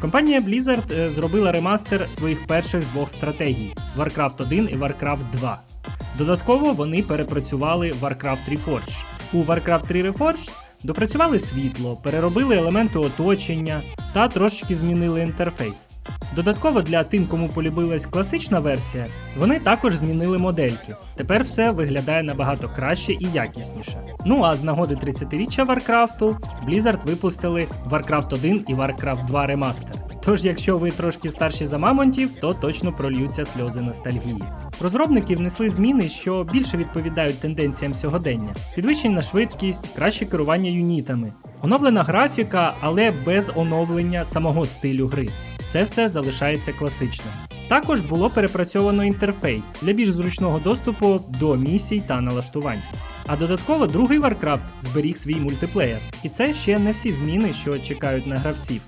Компанія Blizzard е, зробила ремастер своїх перших двох стратегій Warcraft 1 і Warcraft 2. Додатково вони перепрацювали Warcraft Reforged. У Warcraft 3 Reforged допрацювали світло, переробили елементи оточення та трошечки змінили інтерфейс. Додатково для тим, кому полюбилась класична версія, вони також змінили модельки. Тепер все виглядає набагато краще і якісніше. Ну а з нагоди 30-річчя Варкрафту Blizzard випустили Warcraft 1 і Warcraft 2 ремастер. Тож, якщо ви трошки старші за мамонтів, то точно прольються сльози ностальгії. Розробники внесли зміни, що більше відповідають тенденціям сьогодення: підвищена швидкість, краще керування юнітами, оновлена графіка, але без оновлення самого стилю гри. Це все залишається класичним. Також було перепрацьовано інтерфейс для більш зручного доступу до місій та налаштувань. А додатково другий Warcraft зберіг свій мультиплеєр. І це ще не всі зміни, що чекають на гравців.